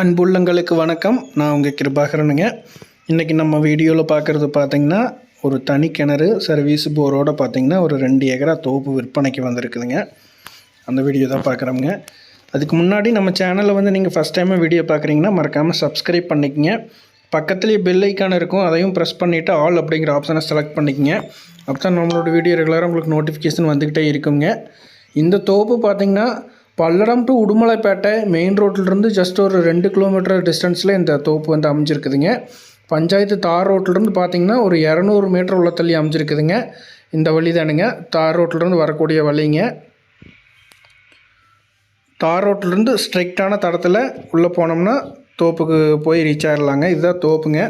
அன்புள்ளங்களுக்கு வணக்கம். நான் உங்கள் கிருபாகரனுங்க. இன்றைக்கி நம்ம வீடியோவில் பார்க்குறது பார்த்திங்கன்னா ஒரு தனி கிணறு சர்வீஸ் போரோட பார்த்திங்கன்னா ஒரு ரெண்டு ஏக்கரா தோப்பு விற்பனைக்கு வந்திருக்குதுங்க. அந்த வீடியோ தான் பார்க்குறோங்க அதுக்கு முன்னாடி நம்ம சேனலில் வந்து நீங்கள் ஃபஸ்ட் டைமே வீடியோ பார்க்குறீங்கன்னா மறக்காமல் சப்ஸ்கிரைப் பண்ணிக்கங்க. பக்கத்துலேயே பெல் ஐக்கான் இருக்கும். அதையும் ப்ரெஸ் பண்ணிவிட்டு ஆல் அப்படிங்கிற ஆப்ஷனை செலக்ட் பண்ணிக்கங்க. அப்போ தான் நம்மளோட வீடியோ ரெகுலராக உங்களுக்கு நோட்டிஃபிகேஷன் வந்துக்கிட்டே இருக்குங்க. இந்த தோப்பு பார்த்திங்கன்னா பல்லடம் டு உடுமலைப்பேட்டை மெயின் ரோட்டிலிருந்து ஜஸ்ட் ஒரு ரெண்டு கிலோமீட்டர் டிஸ்டன்ஸில் இந்த தோப்பு வந்து அமைஞ்சிருக்குதுங்க. பஞ்சாயத்து தார் ரோட்டிலிருந்து பார்த்தீங்கன்னா ஒரு இரநூறு மீட்டர் உள்ள தள்ளி அமைஞ்சிருக்குதுங்க. இந்த வழி தானுங்க தார் ரோட்டிலிருந்து வரக்கூடிய வழிங்க. தார் ரோட்டிலிருந்து ஸ்ட்ரிக்டான தடத்தில் உள்ளே போனோம்னா தோப்புக்கு போய் ரீச் ஆகிடலாங்க இதுதான் தோப்புங்க.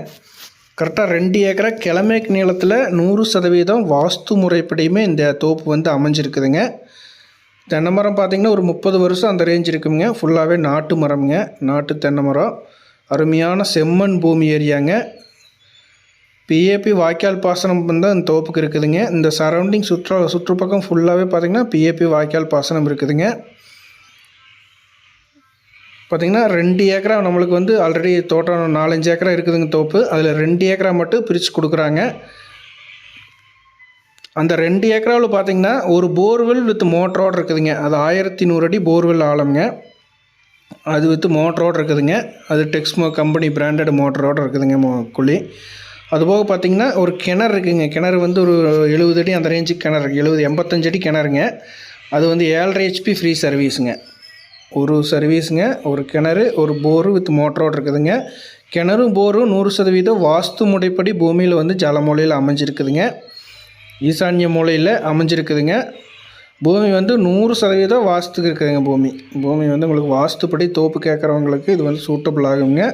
கரெக்டாக ரெண்டு ஏக்கரை கிழமேக்கு நீளத்தில் நூறு சதவீதம் வாஸ்து முறைப்படியுமே இந்த தோப்பு வந்து அமைஞ்சிருக்குதுங்க. தென்னை மரம் பார்த்திங்கன்னா ஒரு முப்பது வருஷம் அந்த ரேஞ்ச் இருக்குங்க. ஃபுல்லாகவே நாட்டு மரம்ங்க. நாட்டு தென்னை மரம் அருமையான செம்மண் பூமி ஏரியாங்க. பிஏபி வாய்க்கால் பாசனம் வந்து அந்த தோப்புக்கு இருக்குதுங்க. இந்த சரௌண்டிங் சுற்று சுற்றுப்பக்கம் ஃபுல்லாகவே பார்த்திங்கன்னா பிஏபி வாய்க்கால் பாசனம் இருக்குதுங்க. பார்த்திங்கன்னா ரெண்டு ஏக்கரா நம்மளுக்கு வந்து ஆல்ரெடி தோட்டம் நாலஞ்சு ஏக்கரா இருக்குதுங்க தோப்பு. அதில் ரெண்டு ஏக்கரா மட்டும் பிரித்து கொடுக்குறாங்க. அந்த ரெண்டு ஏக்கராவில் பார்த்தீங்கன்னா ஒரு போர்வெல் வித் மோட்டரோடு இருக்குதுங்க. அது ஆயிரத்தி நூறு அடி போர்வெல் ஆழம்ங்க. அது வித் மோட்டரோடு இருக்குதுங்க. அது டெக்ஸ்மோ கம்பெனி பிராண்டட் மோட்டரோடு இருக்குதுங்க மோ குழி. அதுபோக பார்த்தீங்கன்னா ஒரு கிணறு இருக்குதுங்க கிணறு வந்து ஒரு எழுபது அடி அந்த ரேஞ்சுக்கு கிணறு. எழுபது எண்பத்தஞ்சு அடி கிணறுங்க. அது வந்து ஏழரை ஹெச்பி ஃப்ரீ சர்வீஸுங்க ஒரு சர்வீஸுங்க ஒரு கிணறு ஒரு போரு வித் மோட்டரோடு இருக்குதுங்க. கிணறும் போரும் நூறு சதவீதம் வாஸ்து முறைப்படி பூமியில் வந்து ஜலமொழியில் அமைஞ்சிருக்குதுங்க. ஈசான்ய மூலையில் அமைஞ்சிருக்குதுங்க. பூமி வந்து நூறு சதவீதம் வாஸ்துக்கு இருக்குதுங்க பூமி. பூமி வந்து உங்களுக்கு வாஸ்துப்படி தோப்பு கேட்குறவங்களுக்கு இது வந்து சூட்டபிள் ஆகுங்க.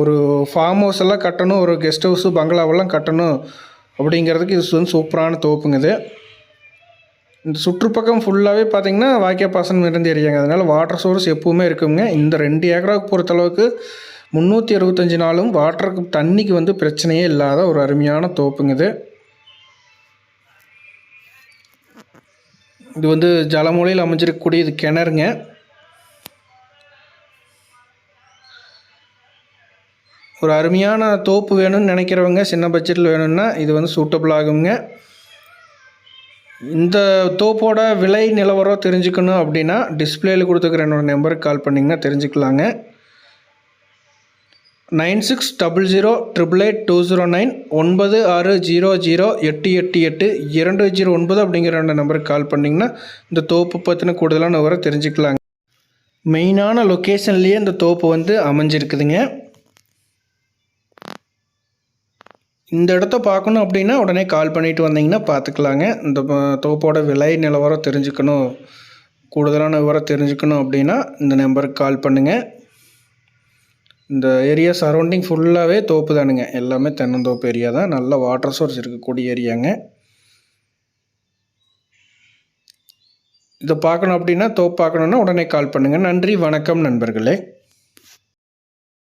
ஒரு ஃபார்ம் ஹவுஸ் எல்லாம் கட்டணும் ஒரு கெஸ்ட் ஹவுஸு பங்களாவெல்லாம் கட்டணும் அப்படிங்கிறதுக்கு இது வந்து சூப்பரான தோப்புங்க இது. இந்த சுற்றுப்பக்கம் ஃபுல்லாகவே பார்த்திங்கன்னா வாய்க்கா பாசனம் இருந்து எரியாங்க அதனால் வாட்டர் சோர்ஸ் எப்பவுமே இருக்குங்க. இந்த ரெண்டு ஏக்கராவுக்கு பொறுத்தளவுக்கு முந்நூற்றி அறுபத்தஞ்சு நாளும் வாட்டருக்கு தண்ணிக்கு வந்து பிரச்சனையே இல்லாத ஒரு அருமையான தோப்புங்க இது. இது வந்து ஜலமூலையில் அமைஞ்சிருக்கக்கூடிய இது கிணறுங்க. ஒரு அருமையான தோப்பு வேணும்னு நினைக்கிறவங்க சின்ன பட்ஜெட்டில் வேணும்னா இது வந்து சூட்டபிள் ஆகுங்க. இந்த தோப்போட விலை நிலவரம் தெரிஞ்சுக்கணும் அப்படின்னா டிஸ்பிளேயில் கொடுத்துக்கிற என்னோடய நம்பருக்கு கால் பண்ணிங்கன்னா தெரிஞ்சுக்கலாங்க. Nine six double zero triple eight two zero nine ஒன்பது ஆறு ஜீரோ ஜீரோ எட்டு எட்டு எட்டு இரண்டு ஜீரோ ஒன்பது அப்படிங்கிற ரெண்டு நம்பருக்கு கால் பண்ணிங்கன்னா இந்த தோப்பு பற்றின கூடுதலான விவரம் தெரிஞ்சுக்கலாங்க. மெயினான லொக்கேஷன்லேயே இந்த தோப்பு வந்து அமைஞ்சிருக்குதுங்க. இந்த இடத்த பார்க்கணும் அப்படின்னா உடனே கால் பண்ணிட்டு வந்தீங்கன்னா பார்த்துக்கலாங்க. இந்த தோப்போட விலை நிலவரம் தெரிஞ்சுக்கணும். கூடுதலான விவரம் தெரிஞ்சுக்கணும் அப்படின்னா இந்த நம்பருக்கு கால் பண்ணுங்கள் இந்த ஏரியா சரௌண்டிங் ஃபுல்லாகவே தோப்பு தானுங்க. எல்லாமே தென்னந்தோப்பு ஏரியா தான். நல்ல வாட்டர் சோர்ஸ் இருக்கக்கூடிய ஏரியாங்க. இதை பார்க்கணும் அப்படின்னா தோப்பு பார்க்கணுன்னா உடனே கால் பண்ணுங்கள் நன்றி வணக்கம் நண்பர்களே.